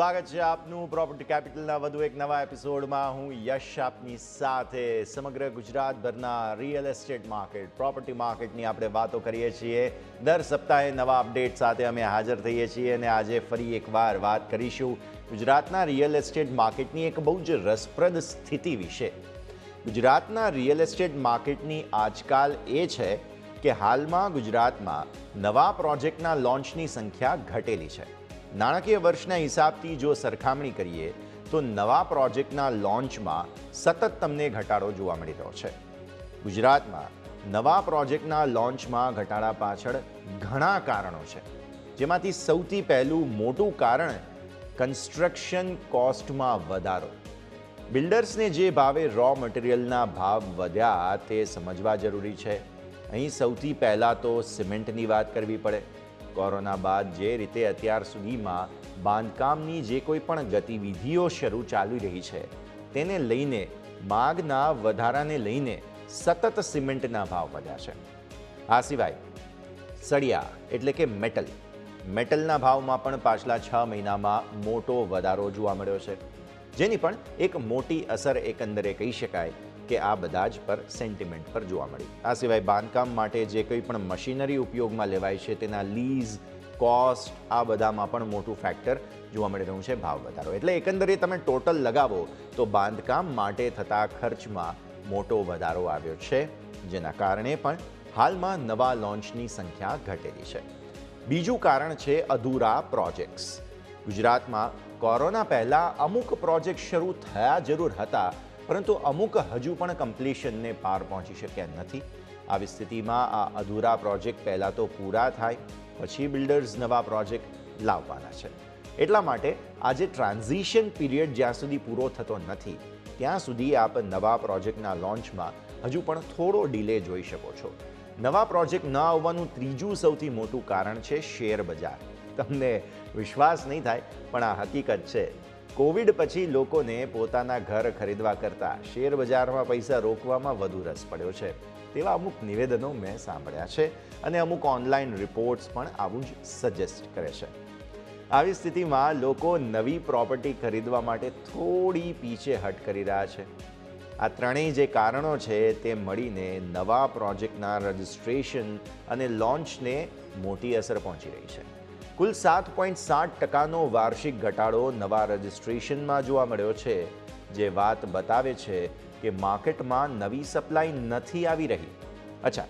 સ્વાગત છે આપનું. પ્રોપર્ટી કેપિટલના વધુ એક નવા એપિસોડમાં હું યશ આપની સાથે. સમગ્ર ગુજરાતભરના રિયલ એસ્ટેટ માર્કેટ પ્રોપર્ટી માર્કેટની આપણે વાતો કરીએ છીએ. દર સપ્તાહે નવા અપડેટ સાથે અમે હાજર થઈએ છીએ અને આજે ફરી એકવાર વાત કરીશું ગુજરાતના રિયલ એસ્ટેટ માર્કેટની એક બહુ જ રસપ્રદ સ્થિતિ વિશે. ગુજરાતના રિયલ એસ્ટેટ માર્કેટની આજકાલ એ છે કે હાલમાં ગુજરાતમાં નવા પ્રોજેક્ટના લોન્ચની સંખ્યા ઘટેલી છે. નાણાકીય વર્ષના હિસાબથી જો સરખામણી કરીએ, તો નવા પ્રોજેક્ટના લોન્ચમાં સતત તમને ઘટાડો જોવા મળી રહ્યો છે. ગુજરાતમાં નવા પ્રોજેક્ટના લોન્ચમાં ઘટાડા પાછળ ઘણા કારણો છે. જેમાંથી સૌથી પહેલું મોટું કારણ કન્સ્ટ્રક્શન કોસ્ટમાં વધારો. બિલ્ડર્સને જે ભાવે રો મટીરિયલના ભાવ વધ્યા તે સમજવા જરૂરી છે. અહીં સૌથી પહેલાં તો સિમેન્ટની વાત કરવી પડે. કોરોના બાદ જે રીતે અત્યાર સુધીમાં બાંધકામની જે કોઈ પણ ગતિવિધિઓ શરૂ ચાલી રહી છે, તેને લઈને માગના વધારાને લઈને સતત સિમેન્ટના ભાવ વધ્યા છે. આ સિવાય સળિયા એટલે કે મેટલ, મેટલના ભાવમાં પણ પાછલા છ મહિનામાં મોટો વધારો જોવા મળ્યો છે. જેની પણ એક મોટી અસર એકંદરે કહી શકાય કે આ બધા જ પર સેન્ટિમેન્ટ પર જોવા મળી આ સિવાય બાંધકામ માટે જે કંઈ પણ મશીનરી ઉપયોગમાં લેવાય છે, તેના લીઝ કોસ્ટ આ બધામાં પણ મોટું ફેક્ટર જોવા મળી રહ્યું છે, ભાવ વધારો. એટલે એકંદરે તમે ટોટલ લગાવો, તો બાંધકામ માટે થતા ખર્ચમાં મોટો વધારો આવ્યો છે, જેના કારણે પણ હાલમાં નવા લોન્ચની સંખ્યા ઘટેલી છે. બીજું કારણ છે અધૂરા પ્રોજેક્ટ્સ ગુજરાતમાં કોરોના પહેલાં અમુક પ્રોજેક્ટ શરૂ થયા જરૂર હતા પરંતુ અમુક હજુ પણ કમ્પ્લીશનને પાર પહોંચી શક્યા નથી. આવી સ્થિતિમાં આ અધૂરા પ્રોજેક્ટ પહેલાં તો પૂરા થાય, પછી બિલ્ડર્સ નવા પ્રોજેક્ટ લાવવાના છે. એટલા માટે આજે ટ્રાન્ઝિશન પીરિયડ જ્યાં સુધી પૂરો થતો નથી, ત્યાં સુધી આપ નવા પ્રોજેક્ટના લોન્ચમાં હજુ પણ થોડો ડિલે જોઈ શકો છો. નવા પ્રોજેક્ટ ન આવવાનું ત્રીજું સૌથી મોટું કારણ છે શેર બજાર. તમને વિશ્વાસ નહીં થાય, પણ આ હકીકત છે. કોવિડ પછી લોકોને પોતાના ઘર ખરીદવા કરતાં શેર બજારમાં પૈસા રોકવામાં વધુ રસ પડ્યો છે. તેવા અમુક નિવેદનો મેં સાંભળ્યા છે અને અમુક ઓનલાઈન રિપોર્ટ્સ પણ આવું જ સજેસ્ટ કરે છે. આવી સ્થિતિમાં લોકો નવી પ્રોપર્ટી ખરીદવા માટે થોડી પીછે હટ કરી રહ્યા છે. આ ત્રણેય જે કારણો છે તે મળીને નવા પ્રોજેક્ટના રજિસ્ટ્રેશન અને લોન્ચને મોટી અસર પહોંચી રહી છે. કુલ સાત પોઈન્ટ સાત ટકાનો વાર્ષિક ઘટાડો નવા રજિસ્ટ્રેશનમાં જોવા મળ્યો છે, જે વાત બતાવે છે કે માર્કેટમાં નવી સપ્લાય નથી આવી રહી. અચ્છા,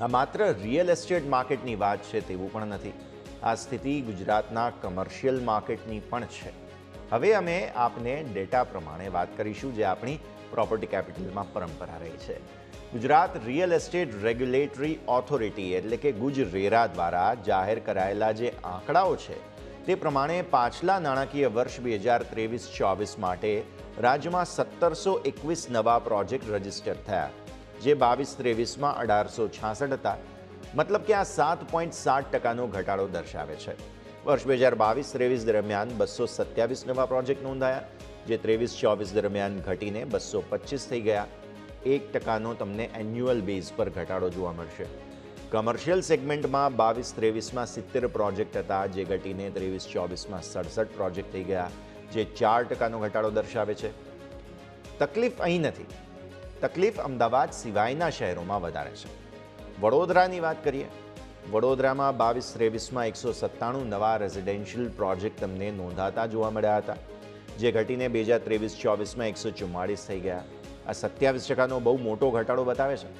આ માત્ર રિયલ એસ્ટેટ માર્કેટની વાત છે તેવું પણ નથી. આ સ્થિતિ ગુજરાતના કમર્શિયલ માર્કેટની પણ છે. હવે અમે આપને ડેટા પ્રમાણે વાત કરીશું, જે આપણી પ્રોપર્ટી કેપિટલમાં પરંપરા રહી છે. Gujarat real estate regulatory authority એટલે કે ગુજરેરા દ્વારા જાહેર કરાયેલા જે આંકડાઓ છે, તે પ્રમાણે પાછલા નાણાકીય વર્ષ બે હજાર ત્રેવીસ ચોવીસ માટે રાજ્યમાં સત્તરસો એકવીસ નવા પ્રોજેક્ટ રજિસ્ટર થયા, જે બાવીસ ત્રેવીસમાં અઢારસો છાસઠ હતા. મતલબ કે આ સાત પોઈન્ટ સાત ટકાનો ઘટાડો દર્શાવે છે. વર્ષ બે હજાર બાવીસ ત્રેવીસ દરમિયાન બસો સત્યાવીસ નવા પ્રોજેક્ટ નોંધાયા, જે ત્રેવીસ ચોવીસ દરમિયાન ઘટીને બસો પચીસ થઈ ગયા. એક ટકાનો તમને એન્યુઅલ બેઝ પર ઘટાડો જોવા મળશે. કમર્શિયલ સેગમેન્ટમાં બાવીસ, ત્રેવીસમાં સિત્તેર પ્રોજેક્ટ હતા, જે ઘટીને ત્રેવીસ, ચોવીસમાં સડસઠ પ્રોજેક્ટ થઈ ગયા, જે ચાર ટકાનો ઘટાડો દર્શાવે છે. તકલીફ અહીં નથી. તકલીફ અમદાવાદ સિવાયના શહેરોમાં વધારે છે. વડોદરાની વાત કરીએ, વડોદરામાં બાવીસ, ત્રેવીસમાં એકસો સત્તાણું નવા રેઝિડેન્શિયલ પ્રોજેક્ટ તમને નોંધાતા જોવા મળ્યા હતા, જે ઘટીને બે હજાર ત્રેવીસ, ચોવીસમાં એકસો ચુમ્માળીસ થઈ ગયા. આ સત્યાવીસ ટકાનો બહુ મોટો ઘટાડો બતાવે છે.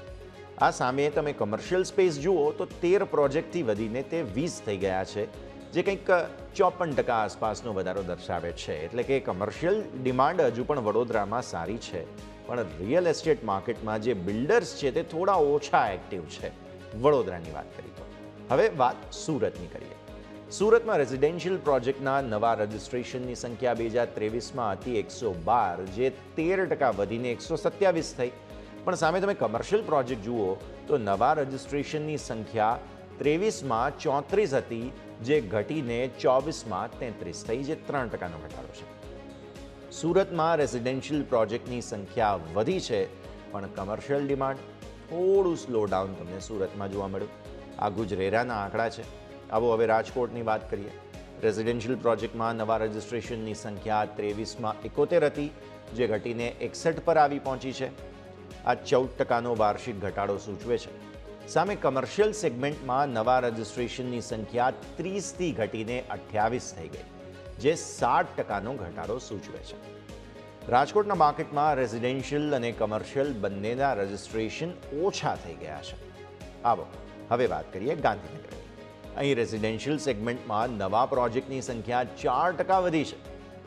આ સામે તમે કમર્શિયલ સ્પેસ જુઓ તો તેર પ્રોજેક્ટથી વધીને તે વીસ થઈ ગયા છે, જે કંઈક ચોપન ટકા આસપાસનો વધારો દર્શાવે છે. એટલે કે કમર્શિયલ ડિમાન્ડ હજુ પણ વડોદરામાં સારી છે, પણ રિયલ એસ્ટેટ માર્કેટમાં જે બિલ્ડર્સ છે તે થોડા ઓછા એક્ટિવ છે. વડોદરાની વાત કરી તો. હવે વાત સુરતની કરીએ. સુરતમાં રેઝિડેન્શિયલ પ્રોજેક્ટના નવા રજિસ્ટ્રેશનની સંખ્યા બે હજાર ત્રેવીસમાં હતી એકસો બાર, જે તેર ટકા વધીને એકસો સત્યાવીસ થઈ. પણ સામે તમે કમર્શિયલ પ્રોજેક્ટ જુઓ, તો નવા રજિસ્ટ્રેશનની સંખ્યા ત્રેવીસમાં ચોત્રીસ હતી, જે ઘટીને ચોવીસમાં તેત્રીસ થઈ, જે ત્રણ ટકાનો ઘટાડો છે. સુરતમાં રેઝિડેન્શિયલ પ્રોજેક્ટની સંખ્યા વધી છે, પણ કમર્શિયલ ડિમાન્ડ થોડું સ્લો ડાઉન તમને સુરતમાં જોવા મળ્યું. આ ગુજરેરાના આંકડા છે. આવો હવે રાજકોટની વાત કરીએ. રેઝિડેન્શિયલ પ્રોજેક્ટમાં નવા રજિસ્ટ્રેશનની સંખ્યા ત્રેવીસમાં એકોતેર હતી, જે ઘટીને એકસઠ પર આવી પહોંચી છે. આ ચૌદ ટકાનો વાર્ષિક ઘટાડો સૂચવે છે. સામે કમર્શિયલ સેગમેન્ટમાં નવા રજિસ્ટ્રેશનની સંખ્યા ત્રીસથી ઘટીને અઠ્યાવીસ થઈ ગઈ, જે સાત ટકાનો ઘટાડો સૂચવે છે. રાજકોટના માર્કેટમાં રેઝિડેન્શિયલ અને કમર્શિયલ બંનેના રજિસ્ટ્રેશન ઓછા થઈ ગયા છે. આવો, હવે વાત કરીએ ગાંધીનગરની અહીં રેઝિડેન્શિયલ સેગમેન્ટમાં નવા પ્રોજેક્ટની સંખ્યા ચાર ટકા વધી છે.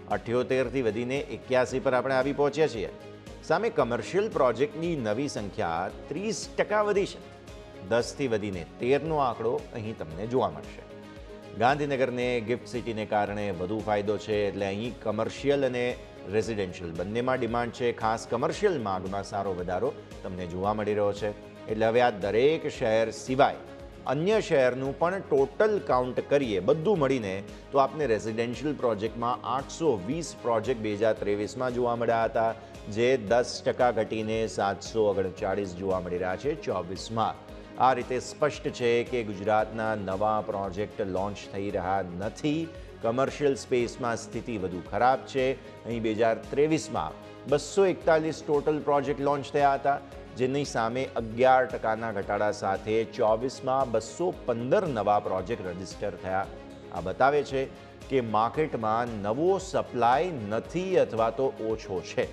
અઠ્યોતેરથી વધીને એક્યાસી પર આપણે આવી પહોંચ્યા છીએ. સામે કમર્શિયલ પ્રોજેક્ટની નવી સંખ્યા ત્રીસ ટકા વધી છે. દસથી વધીને તેરનો આંકડો અહીં તમને જોવા મળશે. ગાંધીનગરને ગિફ્ટ સિટીને કારણે વધુ ફાયદો છે એટલે અહીં કમર્શિયલ અને રેઝિડેન્શિયલ બંનેમાં ડિમાન્ડ છે. ખાસ કમર્શિયલ માંગમાં સારો વધારો તમને જોવા મળી રહ્યો છે. એટલે હવે આ દરેક શહેર સિવાય અન્ય શહેરનું પણ ટોટલ કાઉન્ટ કરીએ, બધું મળીને, તો આપને રેઝિડેન્શિયલ પ્રોજેક્ટમાં આઠસો વીસ પ્રોજેક્ટ બે હજાર ત્રેવીસમાં જોવા મળ્યા હતા, જે દસ ટકા ઘટીને સાતસો ઓગણચાળીસ જોવા મળી રહ્યા છે ચોવીસમાં. આ રીતે સ્પષ્ટ છે કે ગુજરાતના નવા પ્રોજેક્ટ લોન્ચ થઈ રહ્યા નથી. કમર્શિયલ સ્પેસમાં સ્થિતિ વધુ ખરાબ છે. અહીં બે હજાર ત્રેવીસમાં બસો એકતાલીસ ટોટલ પ્રોજેક્ટ લોન્ચ થયા હતા. જેની સામે અગિયાર ટકાના ઘટાડા સાથે ચોવીસમાં બસો પંદર નવા પ્રોજેક્ટ રજિસ્ટર થયા. આ બતાવે છે કે માર્કેટમાં નવો સપ્લાય નથી અથવા તો ઓછો છે.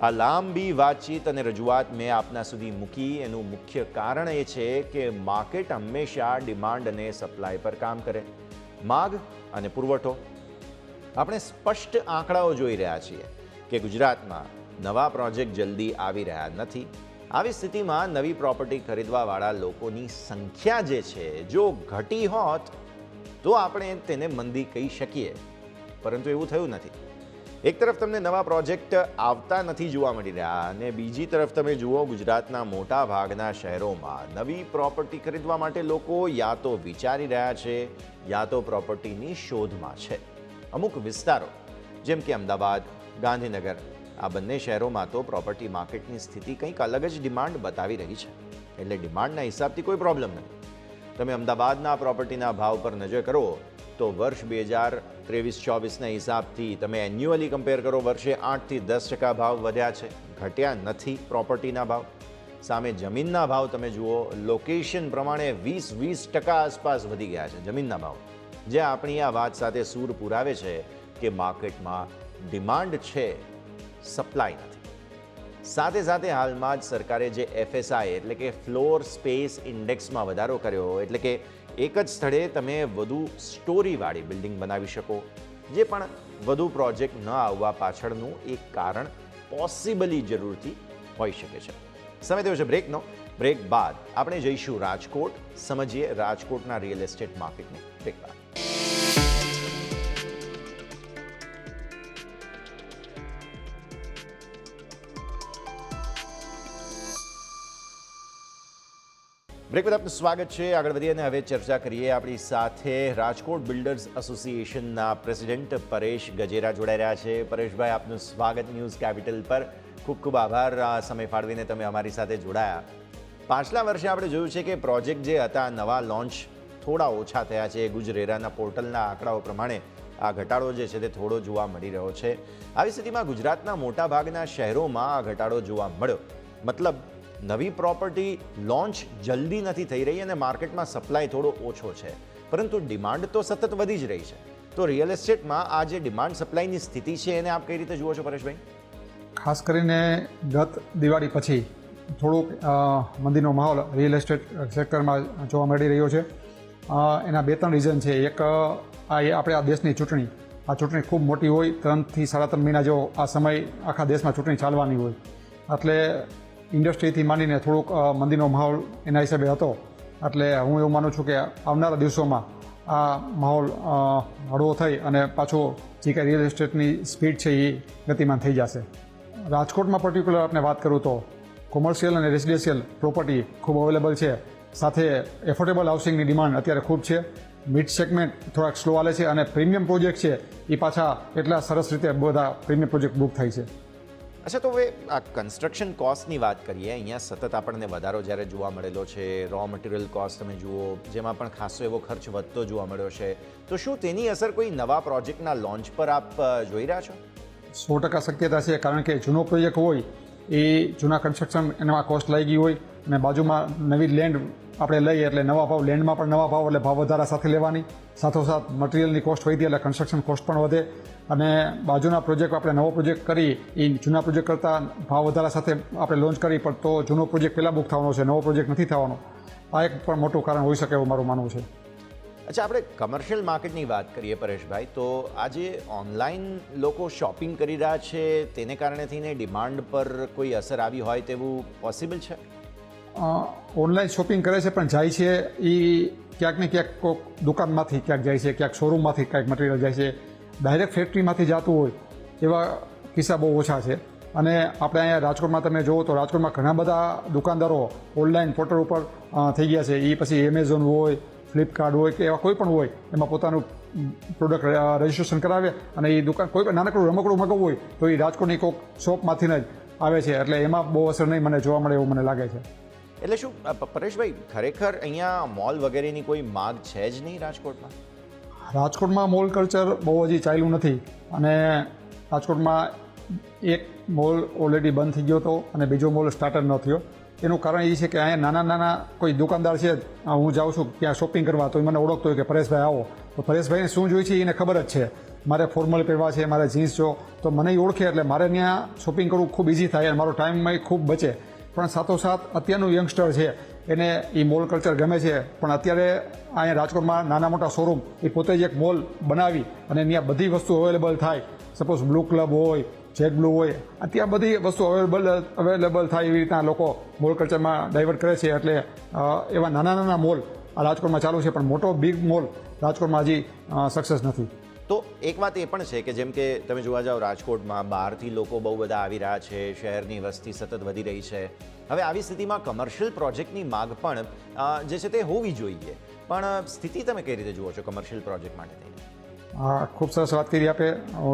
આ લાંબી વાતચીત અને રજૂઆત મેં આપના સુધી મૂકી. એનું મુખ્ય કારણ એ છે કે માર્કેટ હંમેશા ડિમાન્ડ અને સપ્લાય પર કામ કરે. માગ અને પુરવઠો. આપણે સ્પષ્ટ આંકડાઓ જોઈ રહ્યા છીએ કે ગુજરાતમાં નવા પ્રોજેક્ટ જલ્દી આવી રહ્યા નથી. આવી સ્થિતિમાં નવી પ્રોપર્ટી ખરીદવાવાળા લોકોની સંખ્યા જે છે, જો ઘટી હોત, તો આપણે તેને મંદી કહી શકીએ. પરંતુ એવું થયું નથી. એક તરફ તમને નવા પ્રોજેક્ટ આવતા નથી જોવા મળી રહ્યા અને બીજી તરફ તમે જુઓ ગુજરાતના મોટા ભાગના શહેરોમાં નવી પ્રોપર્ટી ખરીદવા માટે લોકો યા તો વિચારી રહ્યા છે, યા તો પ્રોપર્ટીની શોધમાં છે. અમુક વિસ્તારો, જેમ કે અમદાવાદ, ગાંધીનગર આ બંને શહેરોમાં તો પ્રોપર્ટી માર્કેટની સ્થિતિ કંઈક અલગ જ ડિમાન્ડ બતાવી રહી છે. એટલે ડિમાન્ડના હિસાબથી કોઈ પ્રોબ્લેમ નથી. તમે અમદાવાદના પ્રોપર્ટીના ભાવ પર નજર કરો, તો વર્ષ બે હજાર ત્રેવીસ ચોવીસના હિસાબથી તમે એન્યુઅલી કમ્પેર કરો, વર્ષે આઠથી દસ ટકા ભાવ વધ્યા છે. ઘટ્યા નથી પ્રોપર્ટીના ભાવ. સામે જમીનના ભાવ તમે જુઓ લોકેશન પ્રમાણે વીસ વીસ ટકા આસપાસ વધી ગયા છે જમીનના ભાવ. જે આપણી આ વાત સાથે સૂર પુરાવે છે કે માર્કેટમાં ડિમાન્ડ છે. સપ્લાય નથી. સાથે સાથે હાલમાં જ સરકારે જે એફએસઆઈ એટલે કે ફ્લોર સ્પેસ ઇન્ડેક્સમાં વધારો કર્યો એટલે કે એક જ સ્થળે તમે વધુ સ્ટોરીવાળી બિલ્ડિંગ બનાવી શકો, જે પણ વધુ પ્રોજેક્ટ ન આવવા પાછળનું એક કારણ પોસિબલી જરૂરથી હોઈ શકે છે. સમય થયો છે બ્રેકનો. બ્રેક બાદ આપણે જઈશું રાજકોટ. સમજીએ રાજકોટના રિયલ એસ્ટેટ માર્કેટને બ્રેક બાદ. બ્રેક બાદ આપનું સ્વાગત છે. આગળ વધીએ અને હવે ચર્ચા કરીએ આપણી સાથે રાજકોટ બિલ્ડર્સ એસોસિએશનના પ્રેસિડેન્ટ પરેશ ગજેરા જોડાઈ રહ્યા છે. પરેશભાઈ, આપનું સ્વાગત ન્યૂઝ કેપિટલ પર. ખૂબ ખૂબ આભાર સમય ફાળવીને તમે અમારી સાથે જોડાયા. પાછલા વર્ષે આપણે જોયું છે કે પ્રોજેક્ટ જે હતા, નવા લોન્ચ થોડા ઓછા થયા છે. ગુજરેરાના પોર્ટલના આંકડાઓ પ્રમાણે આ ઘટાડો જે છે તે થોડો જોવા મળી રહ્યો છે. આવી સ્થિતિમાં ગુજરાતના મોટાભાગના શહેરોમાં આ ઘટાડો જોવા મળ્યો. મતલબ નવી પ્રોપર્ટી લોન્ચ જલ્દી નથી થઈ રહી અને માર્કેટમાં સપ્લાય થોડો ઓછો છે. પરંતુ ડિમાન્ડ તો સતત વધી જ રહી છે. તો રિયલ એસ્ટેટમાં આ જે ડિમાન્ડ સપ્લાયની સ્થિતિ છે એને આપ કઈ રીતે જુઓ છો પરેશભાઈ? ખાસ કરીને ગત દિવાળી પછી થોડુંક મંદીનો માહોલ રિયલ એસ્ટેટ સેક્ટરમાં જોવા મળી રહ્યો છે. એના બે ત્રણ રીઝન છે. એક આ આપણે આ દેશની ચૂંટણી, આ ચૂંટણી ખૂબ મોટી હોય, ત્રણથી સાડા ત્રણ મહિના જેવો આ સમય આખા દેશમાં ચૂંટણી ચાલવાની હોય. એટલે ઇન્ડસ્ટ્રીથી માંડીને થોડુંક મંદીનો માહોલ એના હિસાબે હતો. એટલે હું એવું માનું છું કે આવનારા દિવસોમાં આ માહોલ હળવો થઈ અને પાછો જે કાંઈ રિયલ એસ્ટેટની સ્પીડ છે એ ગતિમાન થઈ જશે. રાજકોટમાં પર્ટિક્યુલર આપણે વાત કરું તો કોમર્શિયલ અને રેસિડેન્શિયલ પ્રોપર્ટી ખૂબ અવેલેબલ છે. સાથે એફોર્ડેબલ હાઉસિંગની ડિમાન્ડ અત્યારે ખૂબ છે. મિડ સેગમેન્ટ થોડાક સ્લો હાલે છે અને પ્રીમિયમ પ્રોજેક્ટ છે એ પાછા એટલા સરસ રીતે બધા પ્રીમિયમ પ્રોજેક્ટ બુક થાય છે. અચ્છા, તો હવે આ કન્સ્ટ્રક્શન કોસ્ટની વાત કરીએ, અહીંયા સતત આપણને વધારો જ્યારે જોવા મળેલો છે રો મટીરિયલ કોસ્ટ તમે જુઓ, જેમાં પણ ખાસો એવો ખર્ચ વધતો જોવા મળ્યો છે. તો શું તેની અસર કોઈ નવા પ્રોજેક્ટના લોન્ચ પર આપ જોઈ રહ્યા છો? સો ટકા શક્યતા છે, કારણ કે જૂનો પ્રોજેક્ટ હોય, એ જૂના કન્સ્ટ્રક્શન એના કોસ્ટ લાગી હોય, અને બાજુમાં નવી લેન્ડ આપણે લઈએ, એટલે નવા ભાવ લેન્ડમાં પણ નવા ભાવ, એટલે ભાવ વધારા સાથે લેવાની. સાથોસાથ મટીરિયલની કોસ્ટ વધી એટલે કન્સ્ટ્રક્શન કોસ્ટ પણ વધે. અને બાજુના પ્રોજેક્ટ આપણે નવો પ્રોજેક્ટ કરી એ જૂના પ્રોજેક્ટ કરતાં ભાવ વધારા સાથે આપણે લોન્ચ કરી પણ તો જૂનો પ્રોજેક્ટ પહેલાં બુક થવાનો છે નવો પ્રોજેક્ટ નથી થવાનો. આ એક પણ મોટું કારણ હોઈ શકે એવું મારું માનવું છે. અચ્છા આપણે કમર્શિયલ માર્કેટની વાત કરીએ પરેશભાઈ તો આજે ઓનલાઈન લોકો શોપિંગ કરી રહ્યા છે તેને કારણે થઈને ડિમાન્ડ પર કોઈ અસર આવી હોય તેવું પોસિબલ છે? ઓનલાઈન શોપિંગ કરે છે પણ જાય છે એ ક્યાંક ને ક્યાંક કોઈક દુકાનમાંથી ક્યાંક જાય છે ક્યાંક શોરૂમમાંથી ક્યાંક મટીરિયલ જાય છે. ડાયરેક્ટ ફેક્ટરીમાંથી જતું હોય, એવા કિસ્સા બહુ ઓછા છે. અને આપણે અહીંયા રાજકોટમાં તમે જુઓ તો રાજકોટમાં ઘણા બધા દુકાનદારો ઓનલાઈન પોર્ટલ ઉપર થઈ ગયા છે. એ પછી એમેઝોન હોય ફ્લિપકાર્ટ હોય કે એવા કોઈ પણ હોય, એમાં પોતાનું પ્રોડક્ટ રજિસ્ટ્રેશન કરાવે અને એ દુકાન કોઈ પણ નાનકડું, રમકડું મગાવવું હોય તો એ રાજકોટની કોઈક શોપમાંથી જ આવે છે. એટલે એમાં બહુ અસર નહીં મને જોવા મળે એવું મને લાગે છે. એટલે શું પરેશભાઈ, ખરેખર અહીંયા મોલ વગેરેની કોઈ માગ છે જ નહીં રાજકોટમાં? રાજકોટમાં મોલ કલ્ચર બહુ હજી ચાલ્યું નથી અને રાજકોટમાં એક મોલ ઓલરેડી બંધ થઈ ગયો હતો અને બીજો મોલ સ્ટાર્ટર ન થયો. એનું કારણ એ છે કે અહીંયા નાના નાના કોઈ દુકાનદાર છે હું જાઉં છું ત્યાં શોપિંગ કરવા તો એ મને ઓળખતો હોય કે પરેશભાઈ આવો. તો પરેશભાઈને શું જોઈએ છે એને ખબર જ છે. મારે ફોર્મલ પહેરવા છે, મારે જીન્સ જો, તો મને એ ઓળખે એટલે મારે ત્યાં શોપિંગ કરવું ખૂબ ઇઝી થાય અને મારો ટાઈમ ખૂબ બચે. પણ સાથોસાથ અત્યારનું યંગસ્ટર છે એને એ મોલ કલ્ચર ગમે છે. પણ અત્યારે અહીંયા રાજકોટમાં નાના મોટા શોરૂમ એ પોતે જ એક મોલ બનાવી અને અહીંયા બધી વસ્તુ અવેલેબલ થાય. સપોઝ બ્લુ ક્લબ હોય જેટ બ્લુ હોય આ ત્યાં બધી વસ્તુ અવેલેબલ અવેલેબલ થાય એવી રીતના લોકો મોલ કલ્ચરમાં ડાયવર્ટ કરે છે. એટલે એવા નાના નાના મોલ આ રાજકોટમાં ચાલુ છે, પણ મોટો બિગ મોલ રાજકોટમાં હજી સક્સેસ નથી. એક વાત એ પણ છે કે જેમ કે તમે જોવા જાઓ, રાજકોટમાં બહારથી લોકો બહુ બધા આવી રહ્યા છે, શહેરની વસ્તી સતત વધી રહી છે. હવે આવી સ્થિતિમાં કમર્શિયલ પ્રોજેક્ટની માગ પણ જે છે તે હોવી જોઈએ. પણ સ્થિતિ તમે કઈ રીતે જુઓ છો કમર્શિયલ પ્રોજેક્ટ માટે ખૂબ સરસ વાત કરી આપે.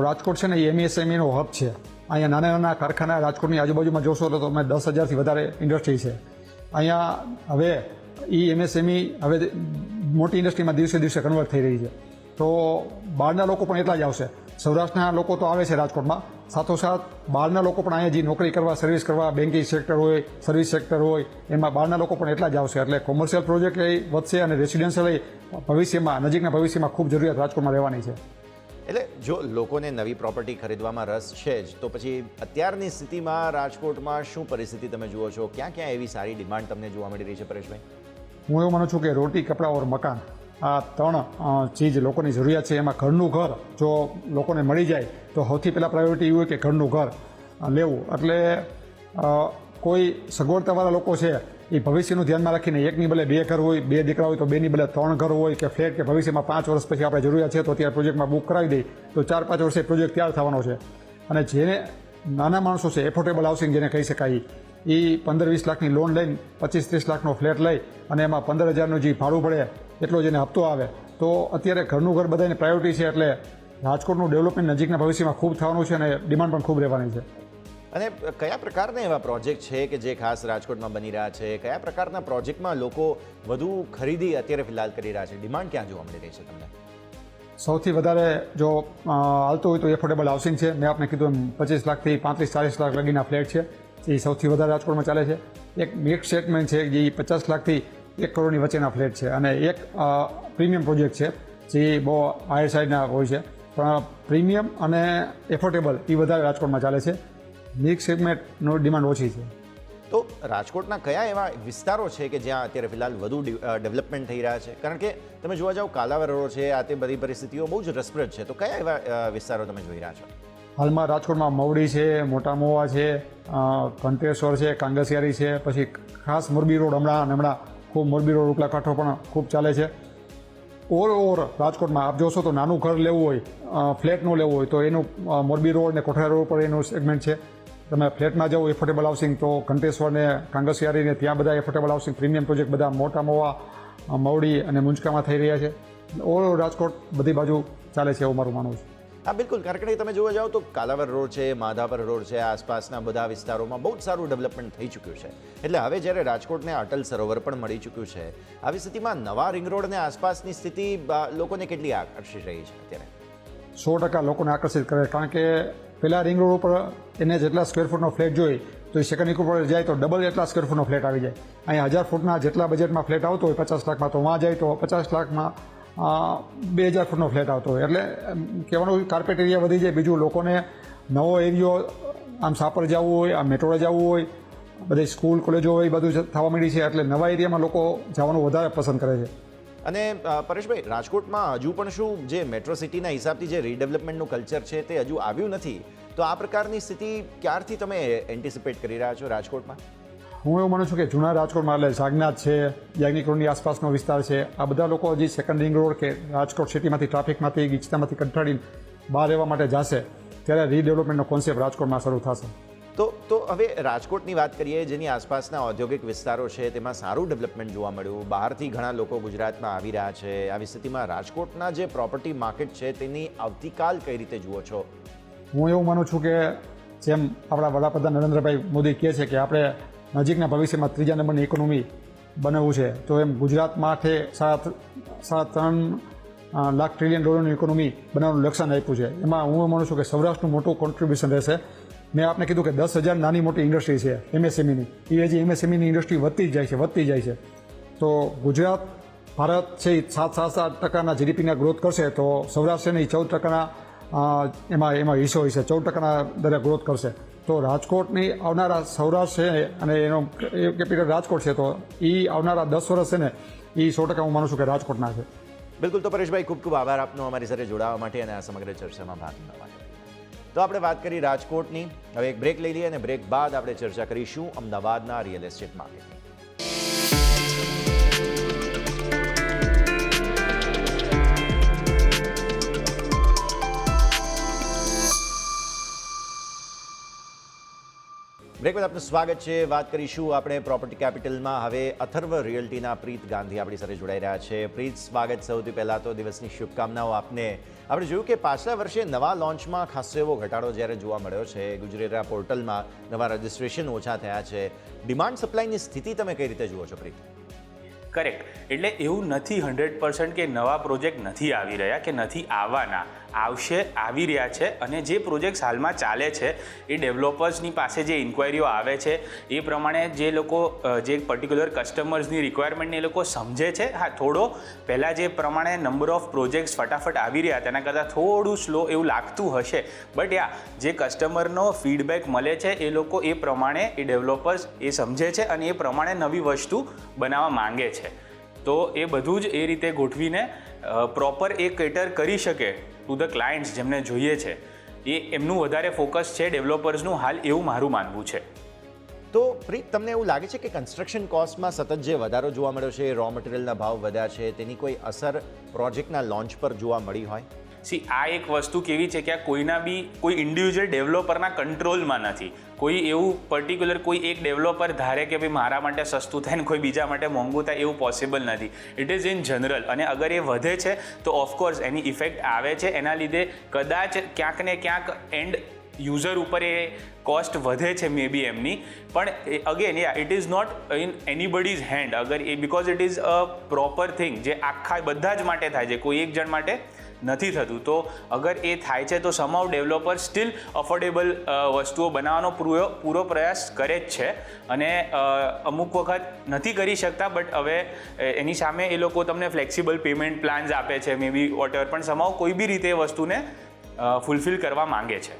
રાજકોટ છે ને એમએસએમઈનો હબ છે. અહીંયા નાના નાના કારખાના રાજકોટની આજુબાજુમાં જોશો તો તમે દસ હજારથી વધારે ઇન્ડસ્ટ્રી છે. અહીંયા હવે એ એમએસએમઈ હવે મોટી ઇન્ડસ્ટ્રીમાં દિવસે દિવસે કન્વર્ટ થઈ રહી છે. તો બહારના લોકો પણ એટલા જ આવશે. સૌરાષ્ટ્રના લોકો તો આવે છે રાજકોટમાં. સાથોસાથ બહારના લોકો પણ અહીંયા જે નોકરી કરવા સર્વિસ કરવા બેન્કિંગ સેક્ટર હોય સર્વિસ સેક્ટર હોય એમાં બહારના લોકો પણ એટલા જ આવશે. એટલે કોમર્શિયલ પ્રોજેક્ટ એ વધશે અને રેસિડેન્શિયલ ભવિષ્યમાં નજીકના ભવિષ્યમાં ખૂબ જરૂરિયાત રાજકોટમાં રહેવાની છે. એટલે જો લોકોને નવી પ્રોપર્ટી ખરીદવામાં રસ છે જ તો પછી અત્યારની સ્થિતિમાં રાજકોટમાં શું પરિસ્થિતિ તમે જુઓ છો? ક્યાં ક્યાં એવી સારી ડિમાન્ડ તમને જોવા મળી રહી છે પરેશભાઈ? હું એવું માનું છું કે રોટી કપડાં ઓર મકાન આ ત્રણ ચીજ લોકોની જરૂરિયાત છે. એમાં ઘરનું ઘર જો લોકોને મળી જાય, તો સૌથી પહેલાં પ્રાયોરિટી એવું હોય કે ઘરનું ઘર લેવું. એટલે કોઈ સગવડતાવાળા લોકો છે, એ ભવિષ્યનું ધ્યાનમાં રાખીને એકની બદલે બે ઘર હોય, બે દીકરા હોય, તો બેની બદલે ત્રણ ઘર હોય કે ફ્લેટ કે ભવિષ્યમાં પાંચ વર્ષ પછી આપણે જરૂરિયાત છે, તો અત્યારે પ્રોજેક્ટમાં બુક કરાવી દઈ, તો ચાર, પાંચ વર્ષે પ્રોજેક્ટ તૈયાર થવાનો છે. અને જેને નાના માણસો છે, એફોર્ડેબલ હાઉસિંગ જેને કહી શકાય એ પંદર, વીસ લાખની લોન લઈને પચીસ, ત્રીસ લાખનો ફ્લેટ લઈ અને એમાં પંદર હજારનું જે ભાડું પડે એટલો જેને હપ્તો આવે. તો અત્યારે ઘરનું ઘર બધાને પ્રાયોરિટી છે એટલે રાજકોટનું ડેવલપમેન્ટ નજીકના ભવિષ્યમાં ખૂબ થવાનું છે અને ડિમાન્ડ પણ ખૂબ રહેવાની છે. અને કયા પ્રકારના એવા પ્રોજેક્ટ છે કે જે ખાસ રાજકોટમાં બની રહ્યા છે? કયા પ્રકારના પ્રોજેક્ટમાં લોકો વધુ ખરીદી અત્યારે ફિલહાલ કરી રહ્યા છે? ડિમાન્ડ ક્યાં જોવા મળી રહી છે તમને? સૌથી વધારે જો હાલતું હોય તો એફોર્ડેબલ હાઉસિંગ છે. મેં આપને કીધું એમ પચીસ લાખથી પાંત્રીસ ચાલીસ લાખ લગીના ફ્લેટ છે. એ સૌથી વધારે રાજકોટમાં ચાલે છે. એક મિક્સ સ્ટેટમેન્ટ છે જે પચાસ લાખથી એક કરોડની વચ્ચેના ફ્લેટ છે અને એક પ્રીમિયમ પ્રોજેક્ટ છે જે બહુ હાયર સાઇડના હોય છે. પણ પ્રીમિયમ અને એફોર્ડેબલ એ વધારે રાજકોટમાં ચાલે છે. મિક્સ સેગમેન્ટનો ડિમાન્ડ ઓછી છે. તો રાજકોટના કયા એવા વિસ્તારો છે કે જ્યાં અત્યારે ફિલહાલ વધુ ડેવલપમેન્ટ થઈ રહ્યા છે? કારણ કે તમે જોવા જાઓ કાલાવરો છે આ તે બધી પરિસ્થિતિઓ બહુ જ રસપ્રદ છે. તો કયા એવા વિસ્તારો તમે જોઈ રહ્યા છો? હાલમાં રાજકોટમાં મવડી છે મોટા મોવા છે કંટેશ્વર છે કાંગસિયારી છે પછી ખાસ મોરબી રોડ હમણાં અને હમણાં ખૂબ મોરબી રોડ ઉપલા કાંઠો પણ ખૂબ ચાલે છે. ઓવર ઓવર રાજકોટમાં આપ જોશો તો નાનું ઘર લેવું હોય ફ્લેટનું લેવું હોય તો એનું મોરબી રોડ ને કોઠારી રોડ પર એનું સેગમેન્ટ છે. તમે ફ્લેટમાં જાઓ એફોર્ડેબલ હાઉસિંગ તો ઘંટેશ્વર ને કાંગસિયારી ત્યાં બધા એફોર્ડેબલ હાઉસિંગ પ્રીમિયમ પ્રોજેક્ટ બધા મોટા મોવા મવડી અને મુંજકામાં થઈ રહ્યા છે. ઓવર રાજકોટ બધી બાજુ ચાલે છે એવું મારું માનવું છે. હા, બિલકુલ. કારણ કે તમે જોવા જાઓ તો કાલાવર રોડ છે માધાપર રોડ છે, આસપાસના બધા વિસ્તારોમાં બહુ જ સારું ડેવલપમેન્ટ થઈ ચૂક્યું છે. એટલે હવે જ્યારે રાજકોટને અટલ સરોવર પણ મળી ચૂક્યું છે, આવી સ્થિતિમાં નવા રિંગ રોડ અને આસપાસની સ્થિતિ લોકોને કેટલી આકર્ષી રહી છે અત્યારે? સો ટકા લોકોને આકર્ષિત કરે કારણ કે પહેલાં રિંગ રોડ ઉપર એને જેટલા સ્ક્વેર ફૂટનો ફ્લેટ જોઈએ તો એ સેકન્ડ ઉપર જાય તો ડબલ એટલા સ્ક્વેર ફૂટનો ફ્લેટ આવી જાય. અહીંયા હજાર ફૂટના જેટલા બજેટમાં ફ્લેટ આવતો હોય, પચાસ લાખમાં તો વાં જાય, તો પચાસ લાખમાં બે હજાર ફૂટનો ફ્લેટ આવતો હોય. એટલે કહેવાનું કાર્પેટ એરિયા વધી જાય, બીજું લોકોને નવો એરિયો આમ સાપર જવું હોય, આમ મેટ્રો જવું હોય બધી સ્કૂલ કોલેજો હોય બધું થવા માંડી છે. એટલે નવા એરિયામાં લોકો જવાનું વધારે પસંદ કરે છે. અને પરેશભાઈ, રાજકોટમાં હજુ પણ શું જે મેટ્રો સિટીના હિસાબથી જે રીડેવલપમેન્ટનું કલ્ચર છે તે હજુ આવ્યું નથી, તો આ પ્રકારની સ્થિતિ ક્યારથી તમે એન્ટિસિપેટ કરી રહ્યા છો રાજકોટમાં? હું એવું માનું છું કે જૂના રાજકોટમાં એટલે જાગનાથ છે યાજ્ઞિક રોડની આસપાસનો વિસ્તાર છે આ બધા લોકો હજી સેકન્ડ રિંગ રોડ કે રાજકોટ સિટીમાંથી ટ્રાફિકમાંથી ગીચતામાંથી કંટાળીને બહાર રહેવા માટે જશે ત્યારે રીડેવલપમેન્ટનો કોન્સેપ્ટ રાજકોટમાં શરૂ થશે. તો તો હવે રાજકોટની વાત કરીએ જેની આસપાસના ઔદ્યોગિક વિસ્તારો છે તેમાં સારું ડેવલપમેન્ટ જોવા મળ્યું. બહારથી ઘણા લોકો ગુજરાતમાં આવી રહ્યા છે. આવી સ્થિતિમાં રાજકોટના જે પ્રોપર્ટી માર્કેટ છે તેની આવતીકાલ કઈ રીતે જુઓ છો? હું એવું માનું છું કે જેમ આપણા વડાપ્રધાન નરેન્દ્રભાઈ મોદી કહે છે કે આપણે નજીકના ભવિષ્યમાં ત્રીજા નંબરની ઇકોનોમી બનાવવું છે. તો એમ ગુજરાત માટે સાડા સાડા ત્રણ લાખ ટ્રિલિયન ડોલરની ઇકોનોમી બનાવવાનું લક્ષ્યાંક આપ્યું છે. એમાં હું માનું છું કે સૌરાષ્ટ્રનું મોટું કોન્ટ્રીબ્યુશન રહેશે. મેં આપને કીધું કે દસ હજાર નાની મોટી ઇન્ડસ્ટ્રી છે એમએસએમઈની એ હજી એમએસએમઈની ઇન્ડસ્ટ્રી વધતી જાય છે, વધતી જાય છે. તો ગુજરાત, ભારત છે સાત સાત સાત ટકાના જીડીપીના ગ્રોથ કરશે તો સૌરાષ્ટ્ર છે ને એ ચૌદ ટકાના એમાં એમાં હિસ્સો છે. ચૌદ ટકાના દરે ગ્રોથ કરશે. તો રાજકોટની આવનારા સૌરાષ્ટ્ર છે અને એનો કેપિટલ રાજકોટ છે, તો એ આવનારા દસ વર્ષ છે ને એ સો ટકા હું માનું છું કે રાજકોટના છે. બિલકુલ, તો પરેશભાઈ, ખૂબ ખૂબ આભાર આપનો અમારી સાથે જોડાવા માટે અને આ સમગ્ર ચર્ચામાં ભાગ લેવા માટે. તો આપણે વાત કરી રાજકોટની. હવે એક બ્રેક લઈ લઈએ અને બ્રેક બાદ આપણે ચર્ચા કરીશું અમદાવાદના રિયલ એસ્ટેટ માર્કેટની બ્રેક બાદ આપનું સ્વાગત છે. વાત કરીશું આપણે પ્રોપર્ટી કેપિટલમાં હવે અથર્વ રિયલ્ટીના પ્રીત ગાંધી આપણી સાથે જોડાઈ રહ્યા છે. પ્રીત, સ્વાગત સૌથી પહેલાં તો દિવસની શુભકામનાઓ આપને. આપણે જોયું કે પાછલા વર્ષે નવા લોન્ચમાં ખાસો એવો ઘટાડો જ્યારે જોવા મળ્યો છે. ગુજરેરા પોર્ટલમાં નવા રજિસ્ટ્રેશન ઓછા થયા છે. ડિમાન્ડ સપ્લાયની સ્થિતિ તમે કઈ રીતે જુઓ છો, પ્રીત? કરેક્ટ એટલે એવું નથી હંડ્રેડ પર્સન્ટ કે નવા પ્રોજેક્ટ નથી આવી રહ્યા કે નથી આવવાના. આવશે, આવી રહ્યા છે અને જે પ્રોજેક્ટ્સ હાલમાં ચાલે છે, એ ડેવલપર્સની પાસે જે ઇન્ક્વાયરીઓ આવે છે, એ પ્રમાણે જે લોકો જે પર્ટિક્યુલર કસ્ટમર્સની રિક્વાયરમેન્ટને એ લોકો સમજે છે. હા, થોડો પહેલાં જે પ્રમાણે નંબર ઓફ પ્રોજેક્ટ્સ ફટાફટ આવી રહ્યા, તેના કરતાં થોડું સ્લો એવું લાગતું હશે. બટ યા જે કસ્ટમરનો ફીડબેક મળે છે, એ લોકો એ પ્રમાણે, એ ડેવલપર્સ એ સમજે છે અને એ પ્રમાણે નવી વસ્તુ બનાવવા માંગે છે. તો એ બધું જ એ રીતે ગોઠવીને પ્રોપર એ કેટર કરી શકે ટુ ધ ક્લાયન્ટ્સ જેમને જોઈએ છે, એ એમનું વધારે ફોકસ છે ડેવલપર્સનું હાલ એવું મારું માનવું છે. તો પ્રીત, તમને એવું લાગે છે કે કન્સ્ટ્રક્શન કોસ્ટમાં સતત જે વધારો જોવા મળ્યો છે રો મટીરિયલના ભાવ વધ્યા છે, તેની કોઈ અસર પ્રોજેક્ટના લોન્ચ પર જોવા મળી હોય? સી આ એક વસ્તુ કેવી છે કે આ કોઈના બી, કોઈ ઇન્ડિવિજ્યુઅલ ડેવલપરના કંટ્રોલમાં નથી. કોઈ એવું પર્ટિક્યુલર કોઈ એક ડેવલપર ધારે કે ભાઈ મારા માટે સસ્તું થાય ને કોઈ બીજા માટે મોંઘું થાય એવું પોસિબલ નથી. ઇટ ઇઝ ઇન જનરલ અને અગર એ વધે છે, તો ઓફકોર્સ એની ઇફેક્ટ આવે છે. એના લીધે કદાચ ક્યાંક ને ક્યાંક એન્ડ યુઝર ઉપર એ કોસ્ટ વધે છે મે બી એમની. પણ again ya it is not in anybody's hand અગર એ because it is a proper thing જે આખા, બધા જ માટે થાય છે. કોઈ એક જણ માટે નથી થતું. તો અગર એ થાય છે, તો સમાવ ડેવલપર સ્ટીલ અફોર્ડેબલ વસ્તુઓ બનાવવાનો પૂરો પૂરો પ્રયાસ કરે જ છે. અને અમુક વખત નથી કરી શકતા બટ હવે એની સામે એ લોકો તમને ફ્લેક્સિબલ પેમેન્ટ પ્લાન્સ આપે છે મે બી વોટ પણ સમાવ કોઈ બી રીતે વસ્તુને ફૂલફિલ કરવા માંગે છે.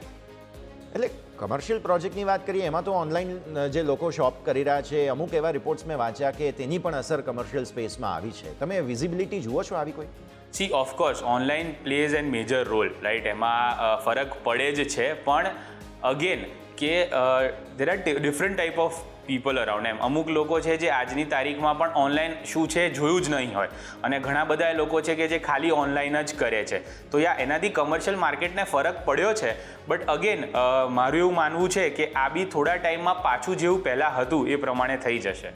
એટલે કમર્શિયલ પ્રોજેક્ટની વાત કરીએ, એમાં તો ઓનલાઈન જે લોકો શોપ કરી રહ્યા છે, અમુક એવા રિપોર્ટ્સ મેં વાંચ્યા કે તેની પણ અસર કમર્શિયલ સ્પેસમાં આવી છે. તમે વિઝિબિલિટી જુઓ છો આવી કોઈ? See of course online plays and major role right એમાં ફરક પડે જ છે, પણ અગેન કે there are different type of people around એમ, અમુક લોકો છે જે આજની તારીખમાં પણ ઓનલાઈન શું છે જોયું જ નહીં હોય. અને ઘણા બધા લોકો છે કે જે ખાલી ઓનલાઈન જ કરે છે. તો યા, એનાથી કમર્શિયલ માર્કેટને ફરક પડ્યો છે. બટ અગેન મારું એવું માનવું છે કે આ બી થોડા ટાઈમમાં પાછું જેવું પહેલાં હતું એ પ્રમાણે થઈ જશે.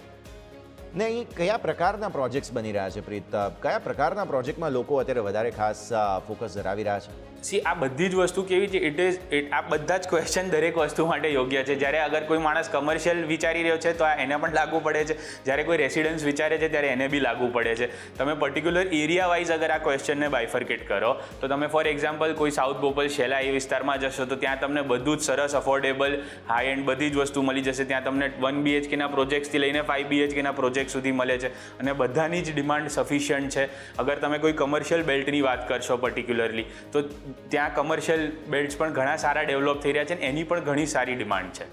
ને અહીં કયા પ્રકારના પ્રોજેક્ટ્સ બની રહ્યા છે, પ્રીત? કયા પ્રકારના પ્રોજેક્ટમાં લોકો અત્યારે વધારે ખાસ ફોકસ ધરાવી રહ્યા છે? સી આ બધી જ વસ્તુ કેવી છે? ઇટ ઇઝ આ બધા જ ક્વેશ્ચન દરેક વસ્તુ માટે યોગ્ય છે. જ્યારે અગર કોઈ માણસ કમર્શિયલ વિચારી રહ્યો છે, તો આ એને પણ લાગુ પડે છે. જ્યારે કોઈ રેસિડન્સ વિચારે છે, ત્યારે એને બી લાગુ પડે છે. તમે પર્ટિક્યુલર એરિયા વાઇઝ અગર આ ક્વેશ્ચનને બાયફર્કેટ કરો, તો તમે ફોર એક્ઝામ્પલ કોઈ સાઉથ બોપલ શેલા એ વિસ્તારમાં જશો, તો ત્યાં તમને બધું જ સરસ અફોર્ડેબલ હાઈ એન્ડ બધી જ વસ્તુ મળી જશે. ત્યાં તમને વન બીએચકેના પ્રોજેક્ટ્સથી લઈને ફાઇવ બીએચકેના પ્રોજેક્ટ સુધી મળે છે. અને બધાની જ ડિમાન્ડ સફિશિયન્ટ છે. અગર તમે કોઈ કમર્શિયલ બેલ્ટની વાત કરશો પર્ટિક્યુલરલી તો ત્યાં કમર્શિયલ બેલ્ટ્સ પણ ઘણા સારા ડેવલપ થઈ રહ્યા છે અને એની પણ ઘણી સારી ડિમાન્ડ છે.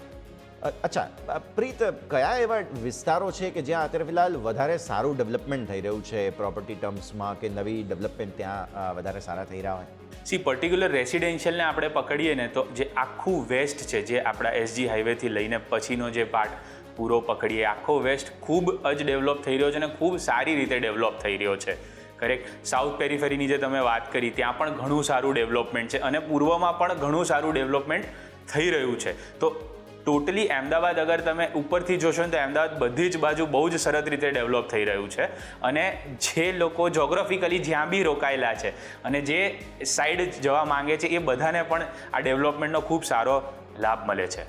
અચ્છા પ્રીત કયા એવા વિસ્તારો છે કે જ્યાં અત્યારે ફિલહાલ વધારે સારું ડેવલપમેન્ટ થઈ રહ્યું છે? પ્રોપર્ટી ટર્મ્સમાં કે નવી ડેવલપમેન્ટ ત્યાં વધારે સારા થઈ રહ્યા હોય? સી પર્ટિક્યુલર રેસિડેન્શિયલને આપણે પકડીએ ને તો જે આખું વેસ્ટ છે જે આપણા એસજી હાઈવેથી લઈને પછીનો જે પાર્ટ પૂરો પકડીએ આખો વેસ્ટ ખૂબ જ ડેવલપ થઈ રહ્યો છે અને ખૂબ સારી રીતે ડેવલપ થઈ રહ્યો છે. કરેક્ટ સાઉથ પેરીફેરીની જે તમે વાત કરી, ત્યાં પણ ઘણું સારું ડેવલપમેન્ટ છે અને પૂર્વમાં પણ ઘણું સારું ડેવલપમેન્ટ થઈ રહ્યું છે. તો ટોટલી અમદાવાદ અગર તમે ઉપરથી જોશો ને તો અમદાવાદ બધી જ બાજુ બહુ જ સરસ રીતે ડેવલપ થઈ રહ્યું છે અને જે લોકો જોગ્રાફિકલી જ્યાં બી રોકાયેલા છે અને જે સાઈડ જવા માંગે છે એ બધાને પણ આ ડેવલપમેન્ટનો ખૂબ સારો લાભ મળે છે.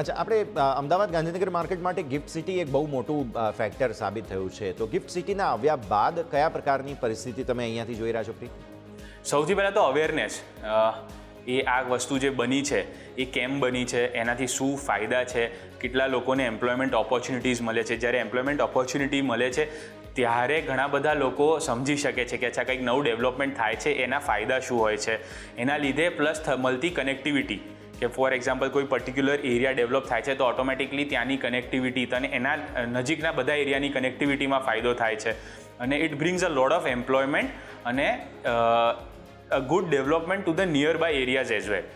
અચ્છા, આપણે અમદાવાદ ગાંધીનગર માર્કેટ માટે ગિફ્ટ સિટી એક બહુ મોટું ફેક્ટર સાબિત થયું છે. તો ગિફ્ટ સિટીના આવ્યા બાદ કયા પ્રકારની પરિસ્થિતિ તમે અહીંયાથી જોઈ રહ્યા છો પ્રી સૌથી પહેલાં તો અવેરનેસ એ આ વસ્તુ જે બની છે, એ કેમ બની છે, એનાથી શું ફાયદા છે, કેટલા લોકોને એમ્પ્લોયમેન્ટ ઓપોર્ચ્યુનિટીઝ મળે છે. જ્યારે એમ્પ્લોયમેન્ટ ઓપોર્ચ્યુનિટી મળે છે, ત્યારે ઘણા બધા લોકો સમજી શકે છે કે અચ્છા, કંઈક નવું ડેવલપમેન્ટ થાય છે, એના ફાયદા શું હોય છે. એના લીધે પ્લસ મળતી કનેક્ટિવિટી કે ફોર એક્ઝામ્પલ કોઈ પર્ટિક્યુલર એરિયા ડેવલપ થાય છે, તો ઓટોમેટિકલી ત્યાંની કનેક્ટિવિટી તને એના નજીકના બધા એરિયાની કનેક્ટિવિટીમાં ફાયદો થાય છે. અને it brings a lot of employment અને, a good development to the nearby areas as well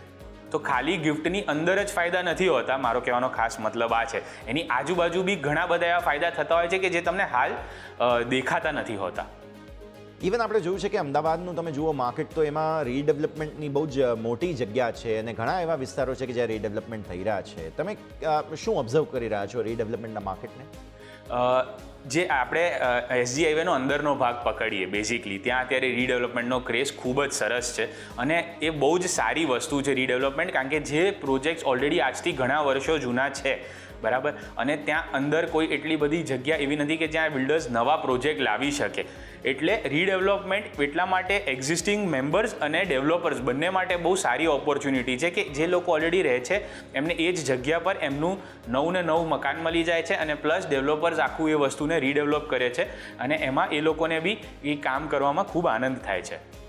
તો ખાલી ગિફ્ટની અંદર જ ફાયદા નથી હોતા, મારો કહેવાનો ખાસ મતલબ આ છે. એની આજુબાજુ બી ઘણા બધા એવા ફાયદા થતા હોય છે કે જે તમને હાલ દેખાતા નથી હોતા. ઇવન આપણે જોયું છે કે અમદાવાદનું તમે જુઓ માર્કેટ તો એમાં રીડેવલપમેન્ટની બહુ જ મોટી જગ્યા છે અને ઘણા એવા વિસ્તારો છે કે જ્યાં રીડેવલપમેન્ટ થઈ રહ્યા છે. તમે શું ઓબ્ઝર્વ કરી રહ્યા છો રીડેવલપમેન્ટના માર્કેટને જે આપણે એસજી હાઈવેનો અંદરનો ભાગ પકડીએ બેઝિકલી ત્યાં અત્યારે રીડેવલપમેન્ટનો ક્રેઝ ખૂબ જ સરસ છે અને એ બહુ જ સારી વસ્તુ છે રીડેવલપમેન્ટ કારણ કે જે પ્રોજેક્ટ્સ ઓલરેડી આજથી ઘણા વર્ષો જૂના છે, બરાબર? અને ત્યાં અંદર કોઈ એટલી બધી જગ્યા એવી નથી કે જ્યાં બિલ્ડર્સ નવા પ્રોજેક્ટ લાવી શકે. એટલે રીડેવલપમેન્ટ એટલા માટે એક્ઝિસ્ટિંગ મેમ્બર્સ અને ડેવલપર્સ બંને માટે બહુ સારી ઓપોર્ચ્યુનિટી છે કે જે લોકો ઓલરેડી રહે છે, એમને એ જ જગ્યા પર એમનું નવું ને નવું મકાન મળી જાય છે અને પ્લસ ડેવલપર્સ આખું એ વસ્તુને રીડેવલપ કરે છે અને એમાં એ લોકોને બી એ કામ કરવામાં ખૂબ આનંદ થાય છે.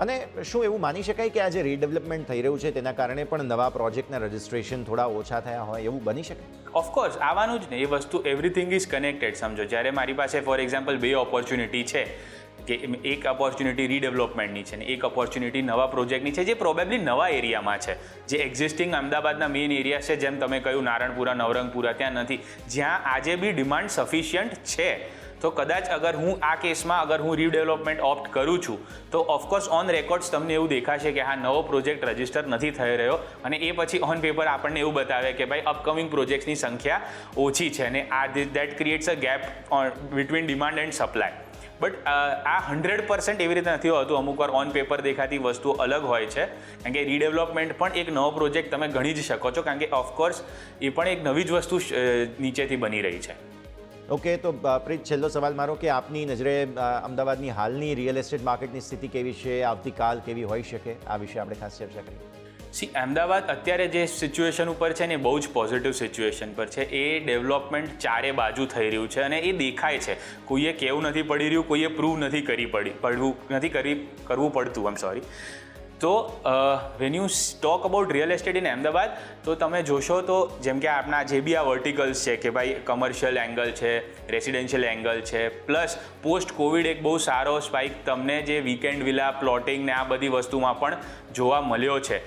અને શું એવું માની શકાય કે આ જે રીડેવલપમેન્ટ થઈ રહ્યું છે? તેના કારણે પણ નવા પ્રોજેક્ટના રજિસ્ટ્રેશન થોડા ઓછા થયા હોય એવું બની શકે? ઓફકોર્સ આવવાનું જ ને એ વસ્તુ એવરીથિંગ ઇઝ કનેક્ટેડ સમજો. જ્યારે મારી પાસે ફોર એક્ઝામ્પલ બે ઓપોર્ચ્યુનિટી છે, કે એક ઓપોર્ચ્યુનિટી રીડેવલપમેન્ટની છે ને એક ઓપોર્ચ્યુનિટી નવા પ્રોજેક્ટની છે, જે પ્રોબેબલી નવા એરિયામાં છે. જે એક્ઝિસ્ટિંગ અમદાવાદના મેઇન એરિયા છે, જેમ તમે કહ્યું, નારણપુરા, નવરંગપુરા, ત્યાં નથી. જ્યાં આજે બી ડિમાન્ડ સફિશિયન્ટ છે. તો કદાચ અગર હું આ કેસમાં અગર હું રીડેવલપમેન્ટ ઓપ્ટ કરું છું, તો ઓફકોર્સ ઓન રેકોર્ડ્સ તમને એવું દેખાશે કે હા, નવો પ્રોજેક્ટ રજિસ્ટર નથી થઈ રહ્યો અને એ પછી ઓન પેપર આપણને એવું બતાવે કે ભાઈ અપકમિંગ પ્રોજેક્ટ્સની સંખ્યા ઓછી છે અને આ that creates a gap between demand and supply but આ હંડ્રેડ પર્સન્ટ એવી રીતે નથી હોતું. અમુક વાર ઓન પેપર દેખાતી વસ્તુઓ અલગ હોય છે. કારણ કે રીડેવલપમેન્ટ પણ એક નવો પ્રોજેક્ટ તમે ગણી જ શકો છો. કારણ કે ઓફકોર્સ એ પણ એક નવી જ વસ્તુ નીચેથી બની રહી છે. ઓકે તો પ્રીત, છેલ્લો સવાલ મારો કે આપની નજરે અમદાવાદની હાલની રિયલ એસ્ટેટ માર્કેટની સ્થિતિ કેવી છે? આવતીકાલ કેવી હોઈ શકે? આ વિશે આપણે ખાસ ચર્ચા કરીએ સી અમદાવાદ અત્યારે જે સિચ્યુએશન ઉપર છે ને બહુ જ પોઝિટિવ સિચ્યુએશન પર છે. એ ડેવલપમેન્ટ ચારે બાજુ થઈ રહ્યું છે અને એ દેખાય છે. કોઈએ કેવું નથી પડી રહ્યું, કોઈએ પ્રૂવ નથી કરી પડી, પડવું, નથી કરી, કરવું પડતું આમ સોરી તો when you talk about real estate in Ahmedabad તો તમે જોશો તો જેમ કે આપણા જે બી આ વર્ટિકલ્સ છે કે ભાઈ કમર્શિયલ એંગલ છે રેસિડેન્શિયલ એંગલ છે પ્લસ પોસ્ટ કોવિડ એક બહુ સારો સ્પાઇક તમને જે વીકેન્ડ વિલા પ્લોટિંગ ને આ બધી વસ્તુમાં પણ જોવા મળ્યો છે.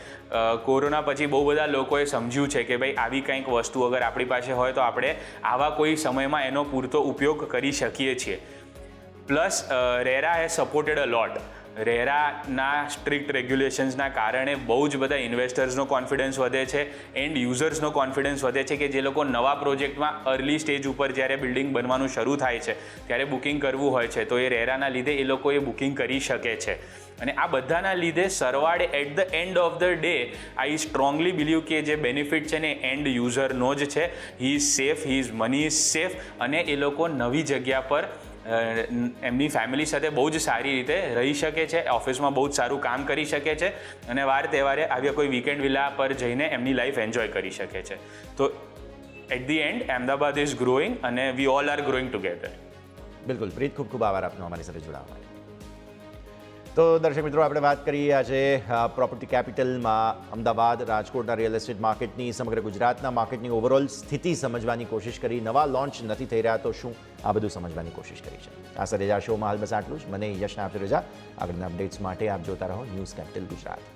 કોરોના પછી બહુ બધા લોકોએ સમજ્યું છે કે ભાઈ આવી કંઈક વસ્તુ અગર આપણી પાસે હોય તો આપણે આવા કોઈ સમયમાં એનો પૂરતો ઉપયોગ કરી શકીએ છીએ. Plus RERA has supported a lot રેરાના strict રેગ્યુલેશન્સના કારણે બહુ જ બધા ઇન્વેસ્ટર્સનો કોન્ફિડન્સ વધે છે એન્ડ યુઝર્સનો કોન્ફિડન્સ વધે છે કે જે લોકો નવા પ્રોજેક્ટમાં અર્લી સ્ટેજ ઉપર જ્યારે બિલ્ડિંગ બનવાનું શરૂ થાય છે, ત્યારે બુકિંગ કરવું હોય છે, તો એ રેરાના લીધે એ લોકો એ બુકિંગ કરી શકે છે. અને આ બધાના લીધે સરવાળે at the end of the day I strongly believe કે જે બેનિફિટ છે ને એન્ડ યુઝરનો જ છે. He is safe he is money is safe અને એ લોકો નવી જગ્યા પર એમની ફેમિલી સાથે બહુ જ સારી રીતે રહી શકે છે ઓફિસમાં બહુ જ સારું કામ કરી શકે છે અને વાર તહેવારે આવ્યા કોઈ વીકેન્ડ વિલા પર જઈને એમની લાઈફ એન્જોય કરી શકે છે. તો at the end Ahmedabad is growing અને we all are growing together બિલકુલ, પ્રીત, ખૂબ ખૂબ આભાર આપનો અમારી સાથે જોડાવા માટે. તો દર્શક મિત્રો, આપણે વાત કરીએ આજે પ્રોપર્ટી કેપિટલમાં અમદાવાદ, રાજકોટના રિયલ એસ્ટેટ માર્કેટની સમગ્ર ગુજરાતના માર્કેટની ઓવરઓલ સ્થિતિ સમજવાની કોશિશ કરી. નવા લોન્ચ નથી થઈ રહ્યા, તો શું આ બધું સમજવાની કોશિશ કરી છે? આ સરેજા શોમાં હાલ બસ આટલું જ. મને યશના આપતી રજા. આગળના અપડેટ્સ માટે આપ જોતા રહો ન્યૂઝ કેપિટલ ગુજરાત.